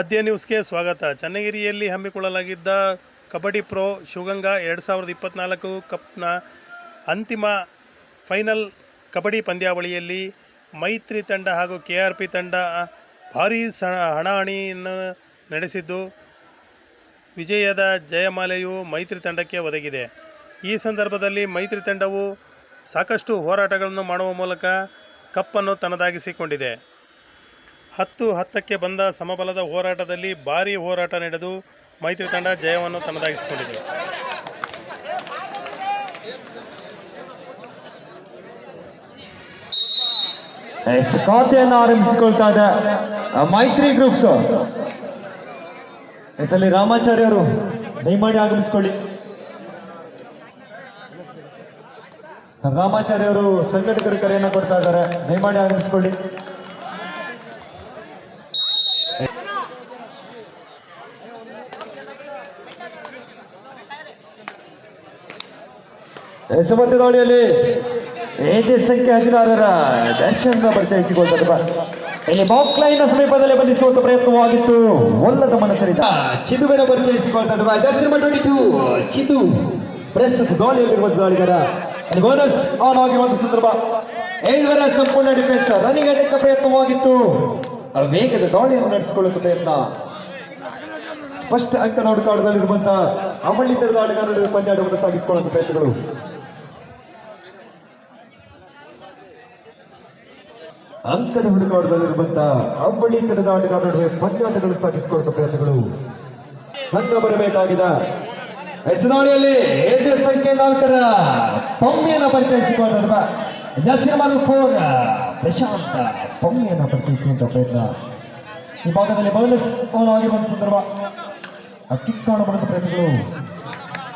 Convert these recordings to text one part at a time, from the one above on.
ಆದ್ಯ ನ್ಯೂಸ್ಗೆ ಸ್ವಾಗತ. ಚನ್ನಗಿರಿಯಲ್ಲಿ ಹಮ್ಮಿಕೊಳ್ಳಲಾಗಿದ್ದ ಕಬಡ್ಡಿ ಪ್ರೋ ಶಿವಗಂಗಾ ಎರಡು ಸಾವಿರದ ಇಪ್ಪತ್ತ್ನಾಲ್ಕು ಕಪ್ನ ಅಂತಿಮ ಫೈನಲ್ ಕಬಡ್ಡಿ ಪಂದ್ಯಾವಳಿಯಲ್ಲಿ ಮೈತ್ರಿ ತಂಡ ಹಾಗೂ ಕೆ ಆರ್ ಪಿ ತಂಡ ಭಾರೀ ಸ ಹಣಾಹಣಿಯನ್ನು ನಡೆಸಿದ್ದು, ವಿಜಯದ ಜಯಮಾಲೆಯು ಮೈತ್ರಿ ತಂಡಕ್ಕೆ ಒದಗಿದೆ. ಈ ಸಂದರ್ಭದಲ್ಲಿ ಮೈತ್ರಿ ತಂಡವು ಸಾಕಷ್ಟು ಹೋರಾಟಗಳನ್ನು ಮಾಡುವ ಮೂಲಕ ಕಪ್ಪನ್ನು ತನ್ನದಾಗಿಸಿಕೊಂಡಿದೆ. ಹತ್ತು ಹತ್ತಕ್ಕೆ ಬಂದ ಸಮಬಲದ ಹೋರಾಟದಲ್ಲಿ ಭಾರೀ ಹೋರಾಟ ನಡೆದು ಮೈತ್ರಿ ತಂಡ ಜಯವನ್ನು ತನ್ನದಾಗಿಸಿಕೊಂಡಿದೆ. ಖಾತೆಯನ್ನು ಆರಂಭಿಸಿಕೊಳ್ತಾ ಇದೆ ಮೈತ್ರಿ ಗ್ರೂಪ್ಸ್ ಎಸ್, ಅಲ್ಲಿ ರಾಮಾಚಾರ್ಯ ಅವರು ದಯಮಾಡಿ ಆಗಮಿಸಿಕೊಳ್ಳಿ. ರಾಮಾಚಾರ್ಯ ಅವರು ಸಂಘಟಕರು ಕರೆಯನ್ನು ಕೊಡ್ತಾ ಇದ್ದಾರೆ ದಯಮಾಡಿ ಆಗಮಿಸಿಕೊಳ್ಳಿ. ಎಸಮತ ದಾಳಿಯಲ್ಲಿ ಏಕೆ ಸಂಖ್ಯೆ ಹದಿನಾರರ ದರ್ಶನ ಪರಿಚಯಿಸಿಕೊಳ್ತಾರೆ ಇಲ್ಲಿ ಬಾಕ್ ಲೈನ್ ಸಮೀಪದಲ್ಲಿ ಬಂಧಿಸುವಂತ ಪ್ರಯತ್ನವಾಗಿತ್ತು ಒಲ್ಲದ ಮನಸ್ಸರಿದ ಚಿದುವಿನ ಪರಿಚಯಿಸಿಕೊಳ್ತಾರೆ ಚಿದು ಪ್ರಸ್ತುತ ದಾಳಿಯಲ್ಲಿರುವ ದಾಳಿಗಾರ ಬೋನಸ್ ಆನ್ ಆಗಿರುವಂತ ಸಂದರ್ಭ. ಏಳುವರ ಸಂಪೂರ್ಣ ಡಿಫೆನ್ಸ್ ರನ್ನಿಂಗ್ ಅಡ್ಡಕ್ಕ ಪ್ರಯತ್ನವಾಗಿತ್ತು. ವೇಗದ ದಾಳಿಯನ್ನು ನಡೆಸಿಕೊಳ್ಳುವ ಪ್ರಯತ್ನ. ಸ್ಪಷ್ಟ ಅಂಕದ ಹುಡುಕಾಟದಲ್ಲಿರುವಂತಹ ಅಮಳಿ ನಡುವೆ ಪಂದ್ಯಾಟವನ್ನು ಸಾಗಿಸಿಕೊಳ್ಳುವ ಪ್ರಯತ್ನಗಳು. ಅಂಕದ ಹುಡುಕಾಟದಲ್ಲಿರುವಂತಹ ಅಂಬಳಿ ತಡೆದಾಟಗಾರ ನಡುವೆ ಪಂದ್ಯಾಟಗಳನ್ನು ಸಾಗಿಸಿಕೊಳ್ಳುವ ಪ್ರಯತ್ನಗಳು. ಹಂಗ ಬರಬೇಕಾಗಿದ. ಹೆಸರಾಳಿಯಲ್ಲಿ ಏದೇ ಸಂಖ್ಯೆ ನಾಲ್ಕರ ಪೊಮ್ಮೆಯನ್ನು ಫೋರ್ ಪ್ರಶಾಂತ ಪೊಮ್ಮೆಯನ್ನು ಪರಿಚಯಿಸುವಂತಹ ಪ್ರಯತ್ನ. ಈ ಭಾಗದಲ್ಲಿ ಬೋನಸ್ ಆನ್ ಆಗಿರುವಂತ ಸಂದರ್ಭ ಆ ಕಿಕ್ ಮಾಡುವಂತ ಪ್ರಯತ್ನಗಳು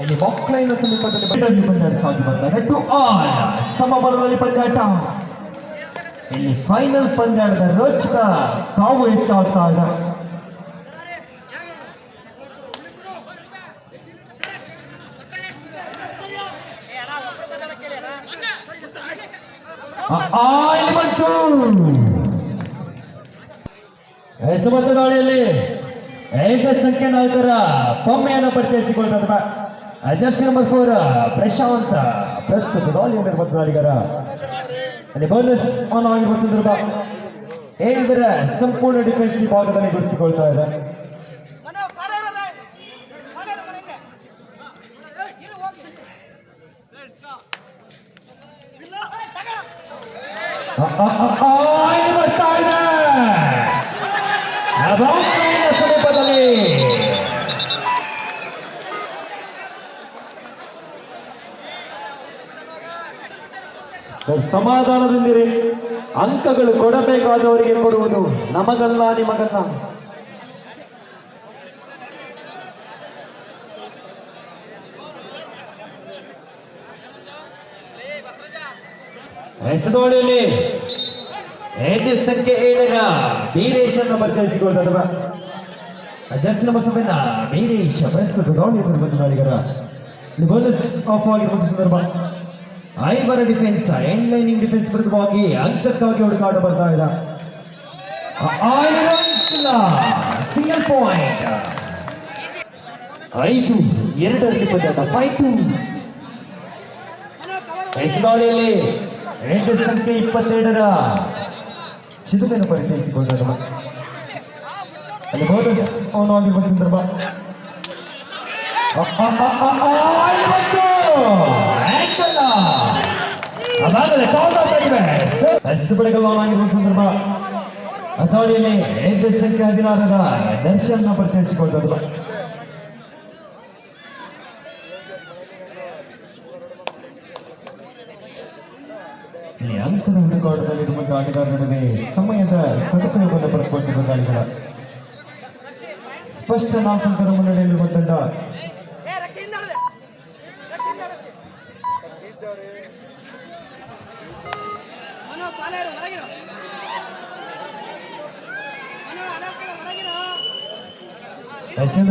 ಇಲ್ಲಿ ಬಾಕ್ಲೈನ್ ಸಮೀಪದಲ್ಲಿ ಬಡ್ಡಿ ಪಂದ್ಯಾಟ ಸಾಗಿ ಬರ್ತಾರೆ ಟು ಆಲ್ ಸಮಬಲದಲ್ಲಿ ಪಂದ್ಯಾಟ ಇಲ್ಲಿ ಫೈನಲ್ ಪಂದ್ಯಾಟದ ರೋಚಕ ಕಾವು ಹೆಚ್ಚಾಗ್ತಾ ಇದೆ ಆ, ಆ, ಇಲ್ಲಿ ಬಂತು ಹೆಸಮತ ದಾಳಿಯಲ್ಲಿ ಏಕ ಸಂಖ್ಯೆ ನಾಲ್ಕರ ಪೊಮ್ಮೆಯನ್ನು ಪರಿಚಯಿಸಿಕೊಳ್ತದ ಜರ್ಸಿ ನಂಬರ್ ಫೋರ್ ಪ್ರಶಾಂತ್ ಪ್ರಸ್ತುತ ದಾಳಿಯಲ್ಲಿರುವ ದಾಳಿಗಾರ ಅಲ್ಲಿ ಬೋನಸ್ ಆನ್ ಆಗಿರುವ ಸಂದರ್ಭ ಏಳರ ಸಂಪೂರ್ಣ ಡಿಫೆನ್ಸ್ ಈ ಭಾಗದಲ್ಲಿ ಗುರುತಿಸಿಕೊಳ್ತಾ ಇದೆ ಮನೋ ಪಾರಾರಲ್ಲ ಪಾರಾರ ಮನೆಗೆ ಇದು ಹೋಗಿ ಇಲ್ಲ ತಗ ಆ, ಆ, ಆ, ಆ, ಇಲ್ಲಿ ಬರ್ತಾ ಇದೆ. ಆ ಬಾಕ್ಲೈನ್ನ ಸಮೀಪದಲ್ಲಿ ಸಮಾಧಾನದಿಂದಿರಿ ಅಂಕಗಳು ಕೊಡಬೇಕಾದವರಿಗೆ ಕೊಡುವುದು ನಮಗಲ್ಲ ನಿಮಗಲ್ಲ. ಹೆಸದೋಳಿಯಲ್ಲಿ ಐದನೇ ಸಂಖ್ಯೆ ಏಳರ ವೀರೇಶನ್ನು ಪರಿಚಯಿಸಿಕೊಳ್ತದವ ಜಸ್ಟ್ ನಮ್ಮ ಸೆವೆನ್ ವೀರೇಶ ಪ್ರಸ್ತುತ ದಾಳಿಯನ್ನು ಬಂದ ದಾಳಿಗರ ಇಲ್ಲಿ ಬೋನಸ್ ಆಫ್ ಆಗಿರುವಂತಹ ಸಂದರ್ಭ. ಐವರ ಡಿಫೆನ್ಸ್ ಎಂಡ್ ಲೈನಿಂಗ್ ಡಿಫೆನ್ಸ್ ವಿರುದ್ಧವಾಗಿ ಅಂಕಕ್ಕಾಗಿ ಹುಡುಕಾಟ ಬರ್ತಾ ಇದೆ. ಸಿಂಗಲ್ ಪಾಯಿಂಟ್ ಐದು, ಎರಡರಲ್ಲಿ ಪಂದ್ಯಾಟ ಫೈವ್ ಟು ಹೆಸರಾಳಿಯಲ್ಲಿ ಎಂಟು ಸಂಖ್ಯೆ ಇಪ್ಪತ್ತೆರಡರ ಚಿದುಮೆಯನ್ನು ಪರಿಚಯಿಸಿಕೊಂಡರು ಅಲ್ಲಿ ಬೋನಸ್ ಆನ್ ಆಗಿರುವ ಸಂದರ್ಭ ಅ, ಅ, ಅ, ಅ, ಆ, ಇಲ್ಲಿ ಬಂತು! Ankle. ಅದಾಗಲೇ counter ಪ್ರತಿಭೆ. ಎಷ್ಟು ಬಳಿಗಳು ಆನ್ ಆಗಿರುವ ಸಂದರ್ಭ ಅಥಾಳಿಯಲ್ಲಿ ಎಂಟು ಸಂಖ್ಯೆ ಹದಿನಾರರ ದರ್ಶನ ಪರಿಚಯಿಸಿಕೊಳ್ತದ್ರು ಅಂಕದ ಹುಡುಕಾಟದಲ್ಲಿರುವಂತಹ ಆಟಗಾರ ನಡುವೆ ಸಮಯದ ಸದುಪಯೋಗವನ್ನು ಪಡೆದುಕೊಂಡಿರುವ ಆಟಗಾರ ಸ್ಪಷ್ಟ ನಾಲ್ಕು ಅಂಕದ ಮುನ್ನಡೆಯಲ್ಲಿರುವ ತಂಡ.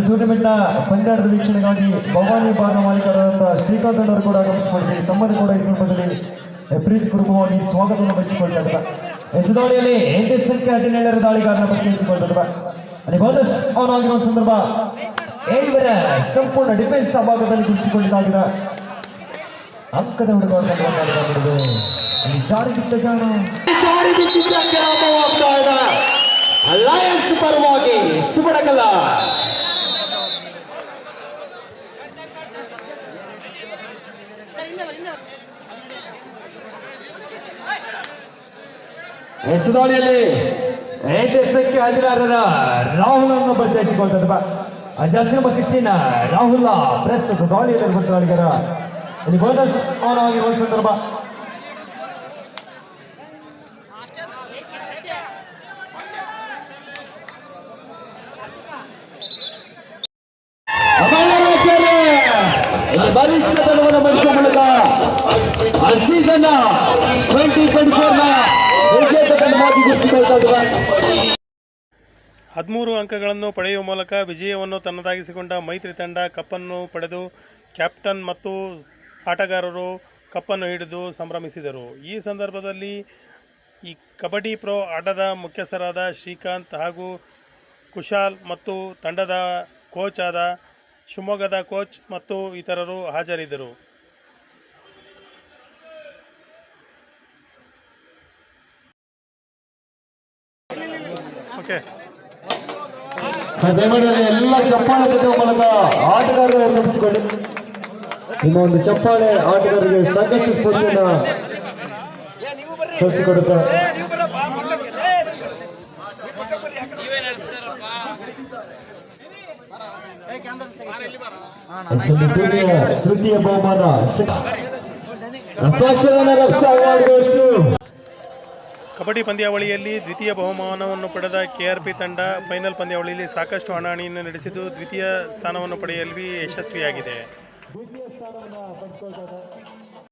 ಟೂರ್ನಮೆಂಟ್ನ ಪಂದ್ಯಾಟದ ವೀಕ್ಷಣೆಗಾಗಿ ಭವಾನಿ ಬಾರ್ನ ಮಾಲೀಕರಾದಂತಹ ಶ್ರೀಕಾಂತ್ ಅವರು ಕೂಡ ಗಮನಿಸಿಕೊಂಡಿದ್ದಾರೆ ತಮ್ಮನ್ನು ಕೂಡ ಈ ಸಂದರ್ಭದಲ್ಲಿ ಪ್ರೀತಿಪೂರ್ವಕವಾಗಿ ಸ್ವಾಗತವನ್ನು ಬಯಸಿಕೊಳ್ತಾ ಎಸ್ ದಾಳಿಯಲ್ಲಿ ಎಂಟು ಸಂಖ್ಯೆ ಹದಿನೇಳರ ದಾಳಿಗಾರನ ಪರಿಚಯಿಸಿಕೊಳ್ತಾರೆ ಅಲ್ಲಿ ಬೋನಸ್ ಆನ್ ಆಗಿರುವ ಸಂದರ್ಭ ಏಳುವರ ಸಂಪೂರ್ಣ ಡಿಫೆನ್ಸ್ ಭಾಗದಲ್ಲಿ ಗುರುತಿಸಿಕೊಂಡಿದ್ದಾಗಿದೆ ಅಂಕದ ಅಲ್ಲಿ ಜಾರಿ ಬಿದ್ದ ಜಾಣ. ಜಾರಿ ಬಿದ್ದಿದ್ದಕ್ಕೆ ಲಾಭವಾಗ್ತಾ ಇದೆ. ಅಲಯನ್ಸ್ ಪರವಾಗಿ ಸುಬಡಕಲ್ಲ ಎಸೆದಾಳಿಯಲ್ಲಿ ಐದಕ್ಕೆ ಹದಿನಾರರ ರಾಹುಲ್ ಅನ್ನು ಪರಿಚಯಿಸಿಕೊಳ್ತಾರೆ ಜರ್ಸಿ ನಂಬರ್ ಸಿಕ್ಸ್ಟೀನ್ ರಾಹುಲ್ ಪ್ರಸ್ತುತ ದಾಳಿಯಲ್ಲಿ ಬಂದಾಳಿಗರ ಇಲ್ಲಿ ಬೋನಸ್ ಆನ್ ಆಗಿರುವ ಸಂದರ್ಭ. ಮೂಲಕ. ಟ್ವೆಂಟಿ ಟ್ವೆಂಟಿ ವಿಜೇತ ತಂಡವಾಗಿ ಗುರುತಿಸಿಕೊಳ್ತಾ ಹದಿಮೂರು ಅಂಕಗಳನ್ನು ಪಡೆಯುವ ಮೂಲಕ ವಿಜಯವನ್ನು ತನ್ನದಾಗಿಸಿಕೊಂಡ ಮೈತ್ರಿ ತಂಡ ಕಪ್ಪನ್ನು ಪಡೆದು ಕ್ಯಾಪ್ಟನ್ ಮತ್ತು ಆಟಗಾರರು ಕಪ್ಪನ್ನು ಹಿಡಿದು ಸಂಭ್ರಮಿಸಿದರು. ಈ ಸಂದರ್ಭದಲ್ಲಿ ಈ ಕಬಡ್ಡಿ ಪ್ರೋ ಆಟದ ಮುಖ್ಯಸ್ಥರಾದ ಶ್ರೀಕಾಂತ್ ಹಾಗೂ ಕುಶಾಲ್ ಮತ್ತು ತಂಡದ ಕೋಚ್ ಆದ ಶಿವಮೊಗ್ಗದ ಕೋಚ್ ಮತ್ತು ಇತರರು ಹಾಜರಿದ್ದರು. ಎಲ್ಲ ಚಪ್ಪಾಳೆ ಮೂಲಕ ಆಟಗಾರರು ನೆನೆಸಿಕೊಳ್ಳಿ ನಿಮ್ಮ ಒಂದು ಚಪ್ಪಾಳೆ ಆಟಗಾರರಿಗೆ ಸಾಕಷ್ಟು ಸ್ಫೂರ್ತಿಯನ್ನು ಕಳಿಸಿಕೊಡುತ್ತಾರೆ ತೃತೀಯ ಬಹುಮಾನ ಕಬಡ್ಡಿ ಪಂದ್ಯಾವಳಿಯಲ್ಲಿ ದ್ವಿತೀಯ ಬಹುಮಾನವನ್ನು ಪಡೆದ ಕೆಆರ್ಪಿ ತಂಡ ಫೈನಲ್ ಪಂದ್ಯಾವಳಿಯಲ್ಲಿ ಸಾಕಷ್ಟು ಹಣಾಣಿಯನ್ನು ನಡೆಸಿದ್ದು ದ್ವಿತೀಯ ಸ್ಥಾನವನ್ನು ಪಡೆಯಲ್ಲಿ ಯಶಸ್ವಿಯಾಗಿದೆ.